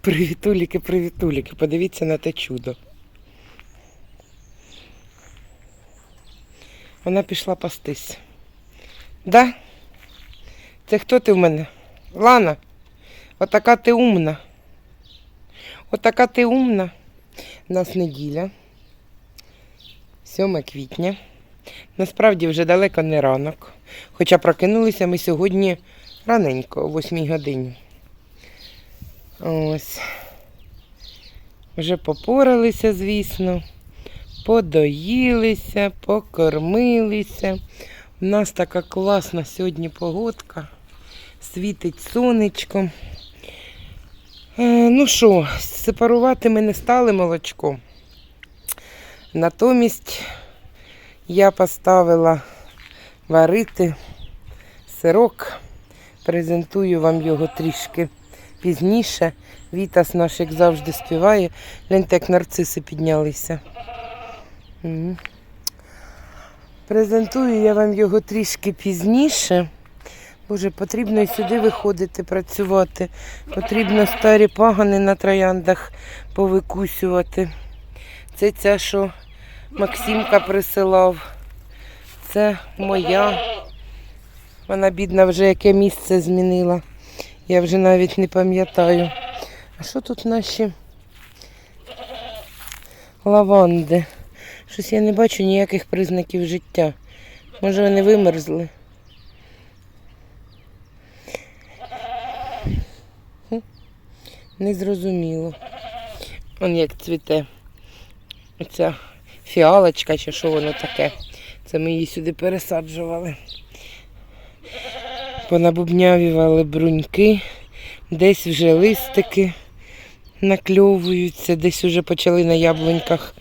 Привітуліки, привітуліки, подивіться на те чудо. Вона пішла пастись. Да? Це хто ти в мене? Лана? Отака ти умна. Отака ти умна. У нас неділя. 7 квітня. Насправді вже далеко не ранок. Хоча прокинулися ми сьогодні раненько, о 8 годині. Ось. Вже попоралися, звісно, подоїлися, покормилися. У нас така класна сьогодні погодка. Світить сонечко. Е, ну що, сепарувати ми не стали молочко. Натомість я поставила варити сирок. Презентую вам його трішки пізніше. Вітас наш, як завжди, співає. Гляньте, як нарциси піднялися. Презентую я вам його трішки пізніше. Боже, потрібно і сюди виходити, працювати. Потрібно старі пагани на трояндах повикусювати. Це ця, що Максимка присилав. Це моя. Вона, бідна, вже яке місце змінила. Я вже навіть не пам'ятаю. А що тут наші лаванди? Щось я не бачу ніяких признаків життя. Може вони вимерзли. Незрозуміло. Он як цвіте. Оця фіалочка чи що воно таке. Це ми її сюди пересаджували. Понабубнявівали бруньки, десь вже листики накльовуються, десь вже почали на яблуньках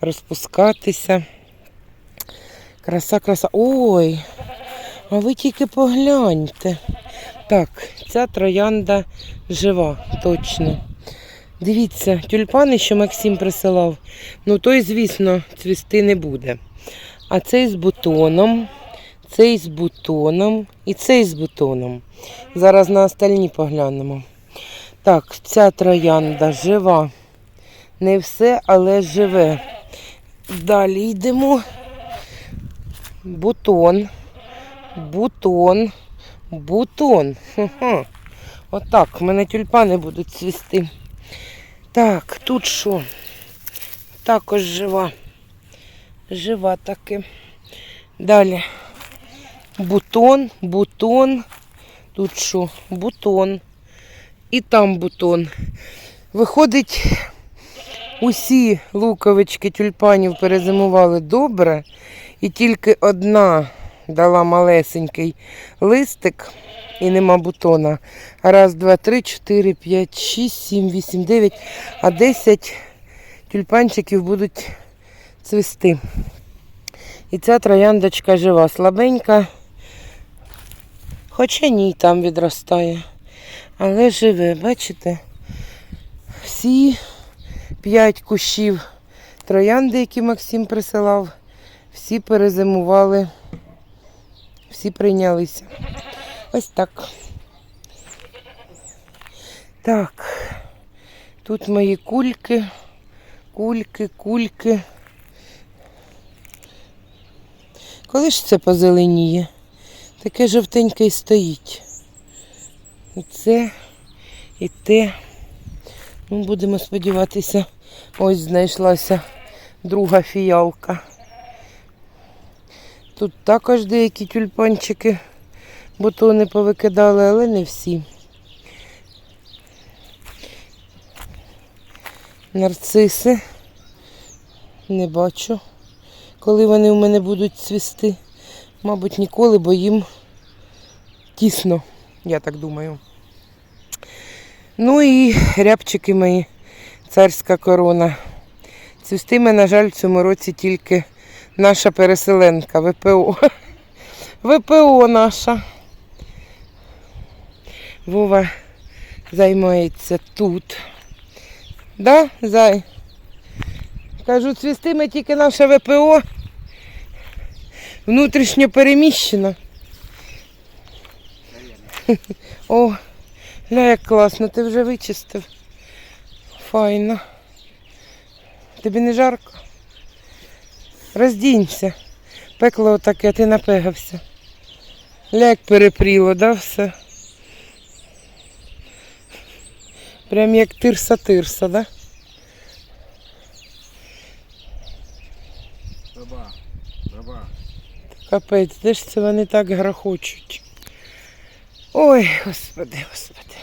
розпускатися. Краса, краса. Ой, а ви тільки погляньте. Так, ця троянда жива, точно. Дивіться, тюльпани, що Максим присилав, ну той, звісно, цвісти не буде. А цей з бутоном, цей з бутоном і цей з бутоном. Зараз на остальні поглянемо. Так, ця троянда жива. Не все, але живе. Далі йдемо. Бутон, бутон, бутон. Отак, в мене тюльпани будуть цвісти. Так, тут що? Також жива. Жива таки. Далі. Бутон, бутон. Тут що? Бутон. І там бутон. Виходить, усі луковички тюльпанів перезимували добре. І тільки одна дала малесенький листик і нема бутона. Раз, два, три, чотири, п'ять, шість, сім, вісім, дев'ять, а десять тюльпанчиків будуть цвісти. І ця трояндочка жива, слабенька. Хоча ні, там відростає. Але живе, бачите? Всі п'ять кущів троянди, які Максим присилав, всі перезимували, всі прийнялися. Ось так. Так, тут мої кульки, кульки, кульки. Коли ж це позеленіє? Таке жовтеньке і стоїть. І це, і те. Ну, будемо сподіватися, ось знайшлася друга фіялка. Тут також деякі тюльпанчики бутони повикидали, але не всі. Нарциси. Не бачу, коли вони в мене будуть цвісти. Мабуть, ніколи, бо їм тісно, я так думаю. Ну і рябчики мої, царська корона. Цвістиме, на жаль, в цьому році тільки наша переселенка ВПО. ВПО наша. Вова займається тут. Да, зай? Кажу, цвістиме тільки наше ВПО. Внутрішньо переміщено. О, гля, як класно, ти вже вичистив. Файно. Тобі не жарко? Роздінься. Пекло таке, ти напегався. Ля, як перепріло, да, все? Прям як тирса-тирса, да? Баба, баба. Капець, де ж це вони так грохочуть? Ой, господи, господи.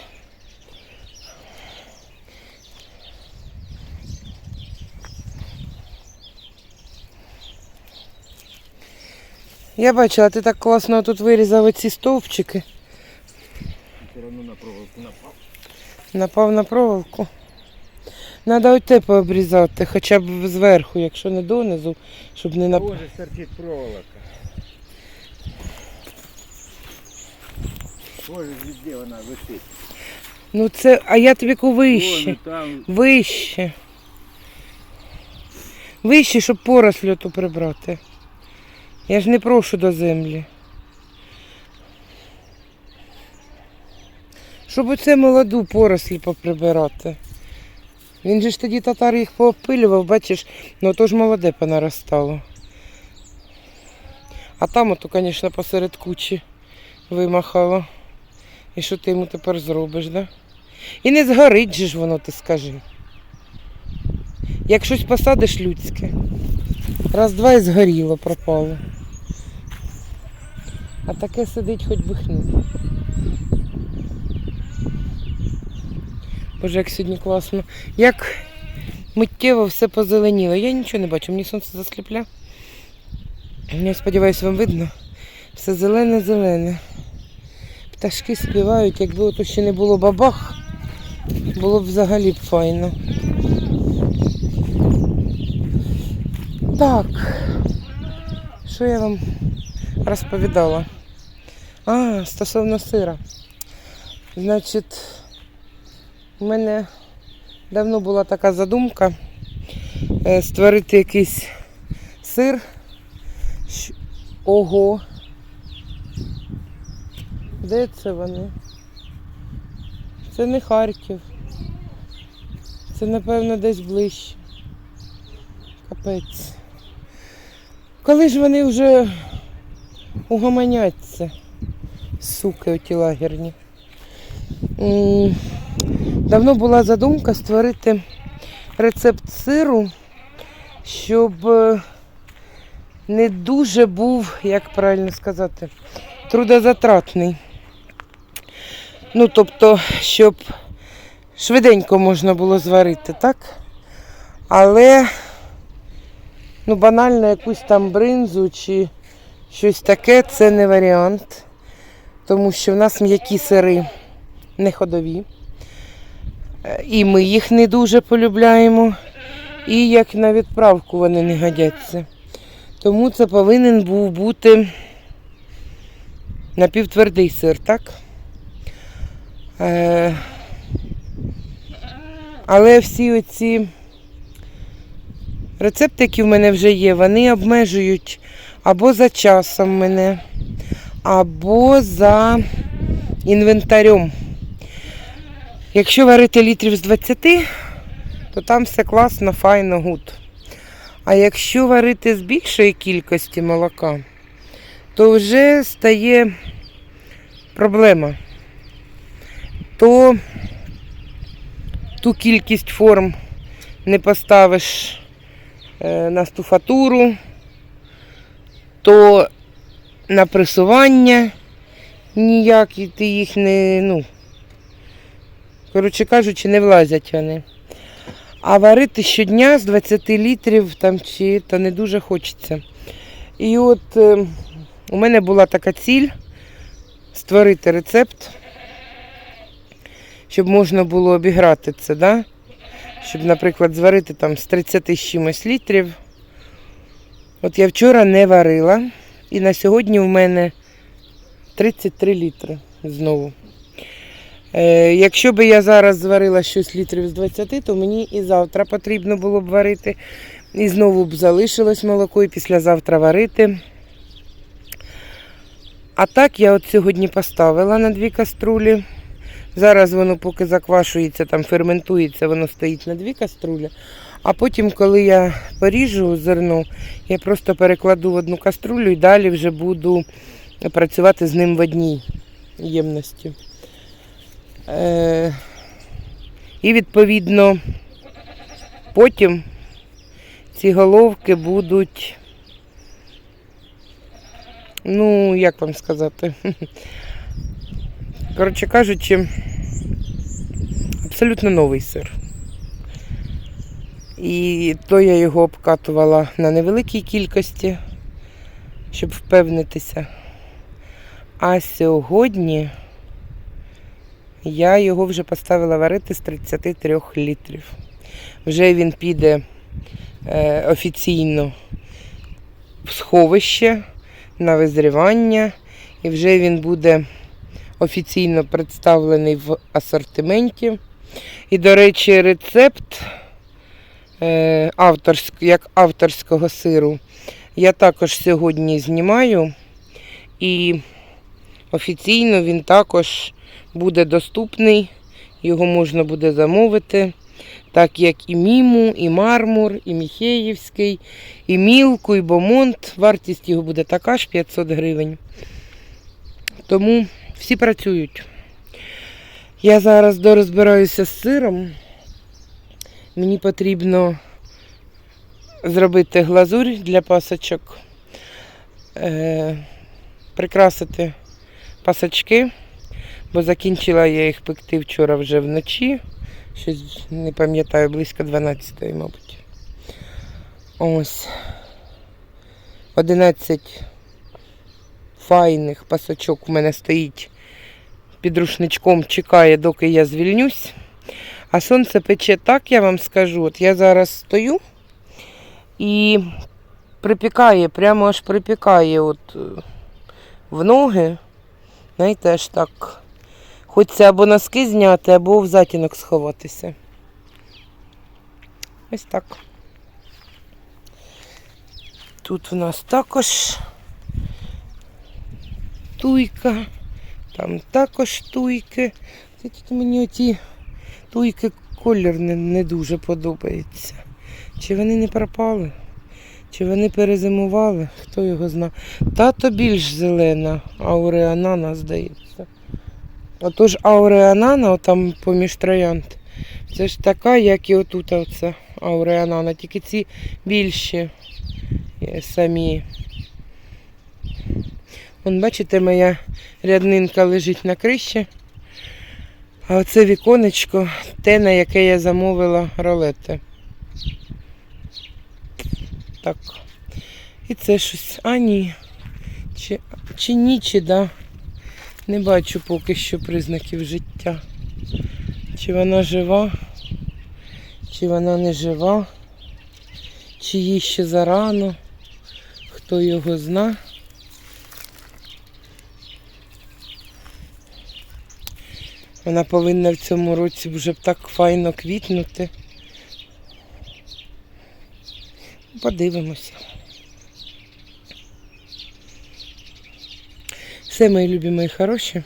Я бачила, ти так класно тут вирізав оці стовпчики. Все одно на проволоку напав. Напав на проволоку. Надо оте пообрізати, хоча б зверху, якщо не донизу, щоб не нап... Боже, стерчить проволока. Боже, везде вона висить. Ну це, а я тобі ку вище. Там. Вище. Вище, щоб поросль ту прибрати. Я ж не прошу до землі. Щоб оце молоду порослі поприбирати. Він же ж тоді татар їх поопилював, бачиш, ну то ж молоде понаростало. А там ото, звісно, посеред кучі вимахало. І що ти йому тепер зробиш, да? І не згорить же ж воно, ти скажи. Як щось посадиш людське, раз-два і згоріло, пропало. А таке сидить хоч би хну. Боже, як сьогодні класно. Як миттєво все позеленіло. Я нічого не бачу, мені сонце засліпля. Я сподіваюся, вам видно. Все зелене-зелене. Пташки співають, якби ото ще не було бабах, було б взагалі б файно. Так, що я вам розповідала? А, стосовно сира. Значить, у мене давно була така задумка е, створити якийсь сир. Ого. Де це вони? Це не Харків. Це, напевно, десь ближче. Капець. Коли ж вони вже угомоняться, суки оті лагерні. Давно була задумка створити рецепт сиру, щоб е, не дуже був, як правильно сказати, трудозатратний. Ну, тобто, щоб швиденько можна було зварити, так? Але ну, банально якусь там бринзу чи щось таке це не варіант. Тому що в нас м'які сири не ходові. Е, І ми їх не дуже полюбляємо. І як на відправку вони не годяться. Тому це повинен був бути напівтвердий сир, так? Е, але всі оці рецепти, які в мене вже є, вони обмежують або за часом мене, або за інвентарем. Якщо варити літрів з 20, то там все класно, файно, гуд. А якщо варити з більшої кількості молока, то вже стає проблема. То ту кількість форм не поставиш на стуфатуру, то на пресування ніяк ти їх не, ну, коротше кажучи, не влазять вони. А варити щодня з 20 літрів там чи то не дуже хочеться. І от е, у мене була така ціль створити рецепт, щоб можна було обіграти це, да? Щоб, наприклад, зварити там з 30 чимось літрів. От я вчора не варила, і на сьогодні в мене 33 літри знову. Е, якщо б я зараз зварила щось літрів з 20, то мені і завтра потрібно було б варити. І знову б залишилось молоко і післязавтра варити. А так я от сьогодні поставила на дві каструлі. Зараз воно поки заквашується, там ферментується, воно стоїть на дві каструлі. А потім, коли я поріжу зерно, я просто перекладу в одну каструлю і далі вже буду працювати з ним в одній ємності. Е, і відповідно потім ці головки будуть, ну, як вам сказати, коротше кажучи, абсолютно новий сир. І то я його обкатувала на невеликій кількості, щоб впевнитися. А сьогодні я його вже поставила варити з 33 літрів. Вже він піде е, офіційно в сховище на визрівання, і вже він буде офіційно представлений в асортименті. І, до речі, рецепт е, авторськ, як авторського сиру я також сьогодні знімаю. І офіційно він також буде доступний, його можна буде замовити, так як і Міму, і Мармур, і Міхеївський, і Мілку, і Бомонт. Вартість його буде така ж 500 гривень. Тому всі працюють. Я зараз дорозбираюся з сиром. Мені потрібно зробити глазурь для пасочок, е, прикрасити пасочки, бо закінчила я їх пекти вчора вже вночі. Щось не пам'ятаю, близько 12-ї, мабуть. Ось. 11 файних пасочок у мене стоїть під рушничком, чекає, доки я звільнюсь. А сонце пече так, я вам скажу. От я зараз стою і припікає, прямо аж припікає от е, в ноги. Знаєте, аж так. Хочеться або носки зняти, або в затінок сховатися. Ось так. Тут у нас також туйка, там також туйки. Тільки мені оті туйки колір не, не дуже подобається. Чи вони не пропали? Чи вони перезимували? Хто його зна. Тато більш зелена, ауреанана, здається. Отож ауреанана, там поміж троянд, це ж така, як і отут оце ауреанана, тільки ці більші е, самі. Вон, бачите, моя ряднинка лежить на криші. А оце віконечко, те, на яке я замовила ролети. Так. І це щось. А ні. Чи, чи ні, чи да. Не бачу поки що признаків життя. Чи вона жива, чи вона не жива, чи їй ще зарано, хто його зна. Вона повинна в цьому році вже так файно квітнути. Подивимося. Все, мої любі, мої хороші.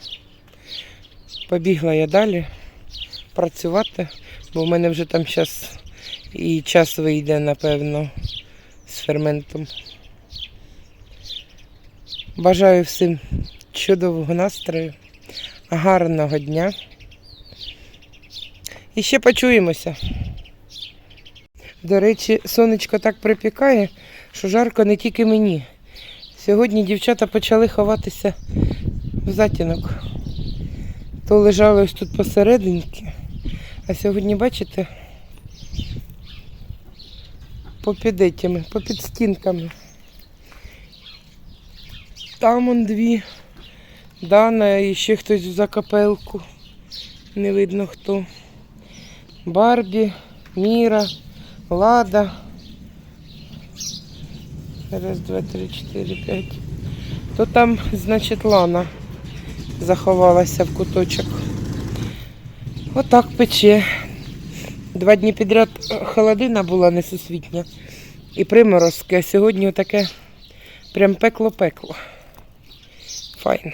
Побігла я далі працювати, бо в мене вже там зараз і час вийде, напевно, з ферментом. Бажаю всім чудового настрою, гарного дня. І ще почуємося. До речі, сонечко так припікає, що жарко не тільки мені. Сьогодні дівчата почали ховатися в затінок. То лежали ось тут посерединки, а сьогодні, бачите, попід етями, попід стінками. Там он дві. Дана і ще хтось в закапелку. Не видно хто. Барбі, Міра, Лада. Раз, два, три, чотири, п'ять. То там, значить, Лана заховалася в куточок. Отак пече. Два дні підряд е, холодина була несусвітня і приморозки, а сьогодні таке прям пекло-пекло. Файно.